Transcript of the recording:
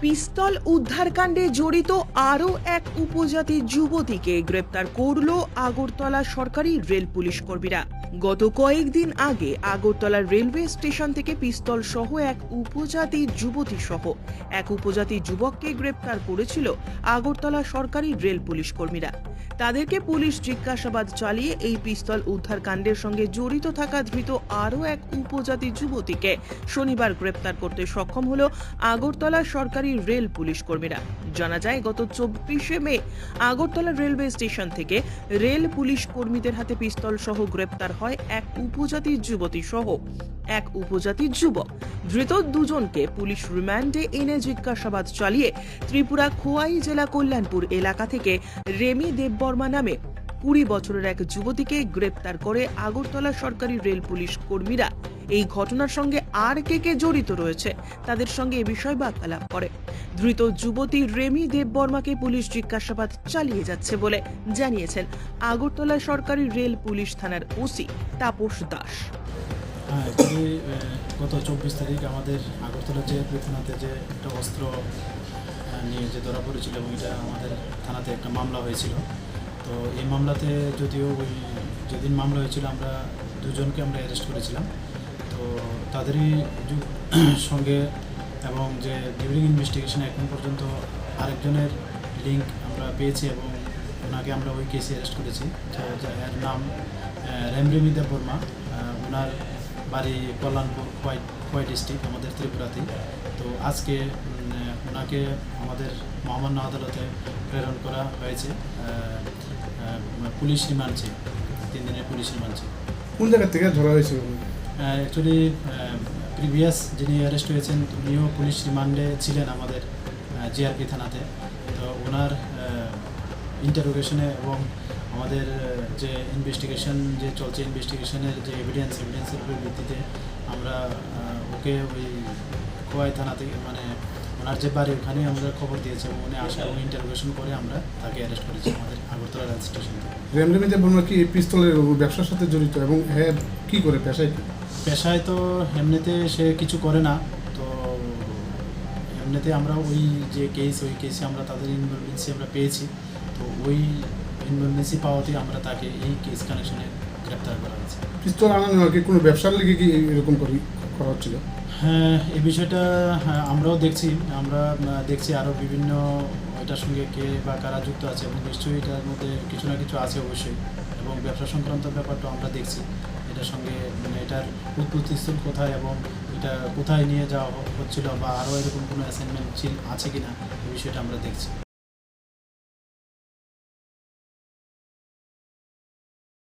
পিস্তল উদ্ধারকাণ্ডে জড়িত আরও এক উপজাতি যুবতীকে গ্রেপ্তার করল আগরতলা সরকারি রেল পুলিশ কর্মীরা। গত কয়েকদিন আগে আগরতলা রেলওয়ে স্টেশন থেকে পিস্তল সহ এক উপজাতি যুবতী সহ এক উপজাতি যুবককে গ্রেপ্তার করেছিল আগরতলা সরকারি রেল পুলিশ কর্মীরা। তাদেরকে পুলিশ জিজ্ঞাসাবাদ চালিয়ে এই পিস্তল উদ্ধার কাণ্ডের সঙ্গে জড়িত থাকা ধৃত আরও এক উপজাতি যুবতীকে শনিবার গ্রেপ্তার করতে সক্ষম হল আগরতলা সরকারি রেল পুলিশ কর্মীরা। জানা যায়, গত চব্বিশে মে আগরতলা রেলওয়ে স্টেশন থেকে রেল পুলিশ কর্মীদের হাতে পিস্তল সহ গ্রেপ্তার হয় এক উপজাতি যুবতী সহ। এক উপজাতি যুবক, ধৃত দুজনকে পুলিশ রিমান্ডে এনে জিজ্ঞাসাবাদ চালিয়ে ত্রিপুরা খোয়াই জেলা কল্যাণপুর এলাকা থেকে রেমি দেববর্মা নামে কুড়ি বছরের এক যুবতীকে গ্রেপ্তার করে আগরতলা সরকারি রেল পুলিশ কর্মীরা। এই ঘটনার সঙ্গে আর কে কে জড়িত রয়েছে, তাদের সঙ্গে এ বিষয়ে বার্তালাপ করে। ধৃত যুবতী রেমি দেববর্মাকে পুলিশ জিজ্ঞাসাবাদ চালিয়ে যাচ্ছে বলে জানিয়েছেন আগরতলা সরকারি রেল পুলিশ থানার ওসি তাপস দাস। গত চব্বিশ তারিখ আমাদের আগরতলা যে থানাতে যে একটা অস্ত্র নিয়ে যে ধরা পড়েছিল এবং এটা আমাদের থানাতে একটা মামলা হয়েছিল। তো এই মামলাতে যদিও ওই যেদিন মামলা হয়েছিল, আমরা দুজনকে আমরা অ্যারেস্ট করেছিলাম। তো তাদেরই সঙ্গে এবং যে ডিউরিং ইনভেস্টিগেশন এখন পর্যন্ত আরেকজনের লিঙ্ক আমরা পেয়েছি এবং ওনাকে আমরা ওই কেসে অ্যারেস্ট করেছি। এর নাম রেমরেমি দেব বর্মা। ওনার বাড়ি কল্যাণপুর কোয়াই কোয়াই ডিস্ট্রিক্ট, আমাদের ত্রিপুরাতেই। তো আজকে ওনাকে আমাদের মহামান্য আদালতে প্রেরণ করা হয়েছে। পুলিশ রিমান্ডে তিন দিনের পুলিশ রিমান্ডে কোন জায়গা থেকে ধরা হয়েছে অ্যাকচুয়ালি প্রিভিয়াস যিনি অ্যারেস্ট হয়েছেন উনিও পুলিশ রিমান্ডে ছিলেন আমাদের জিআরপি থানাতে তো ওনার ইন্টারোগেশনে এবং আমাদের যে ইনভেস্টিগেশন যে চলছে ইনভেস্টিগেশনের যে এভিডেন্স এভিডেন্সের উপর ভিত্তিতে আমরা ওকে ওই খোয়াই থানা থেকে মানে ওনার যে বাড়ি ওখানে আমরা খবর দিয়েছি এবং উনি আসা এবং ইন্টারোগেশন করে আমরা তাকে অ্যারেস্ট করেছি আমাদের আগরতলা রেল স্টেশন থেকে রেমডেমিতে বর্মা কি পিস্তলের ব্যবসার সাথে জড়িত এবং হ্যাঁ কী করে পেশায়? পেশায় তো এমনিতে সে কিছু করে না তো এমনিতে আমরা ওই যে কেস ওই কেসে আমরা তাদের ইনভলভেন্সি আমরা পেয়েছি তো ওই ইনভলভেন্সি পাওয়াতে আমরা তাকে এই কেস কানেকশনে গ্রেপ্তার করা হয়েছে। পিস্তল আনা নেওয়া কি? কোনো ব্যবসার লিগে কি এরকম করি করা হচ্ছিল? হ্যাঁ এই বিষয়টা হ্যাঁ, আমরাও দেখছি আমরা দেখছি আরও বিভিন্ন এটার সঙ্গে কে বা কারা যুক্ত আছে এবং নিশ্চয়ই এটার মধ্যে কিছু না কিছু আছে অবশ্যই এবং ব্যবসা সংক্রান্ত ব্যাপারটা আমরা দেখছি। এটার সঙ্গে মানে এটার উৎপত্তি স্থল কোথায় এবং এটা কোথায় নিয়ে যাওয়া হচ্ছিল বা আরও এরকম কোনো অ্যাসাইনমেন্ট আছে কি না এই বিষয়টা আমরা দেখছি।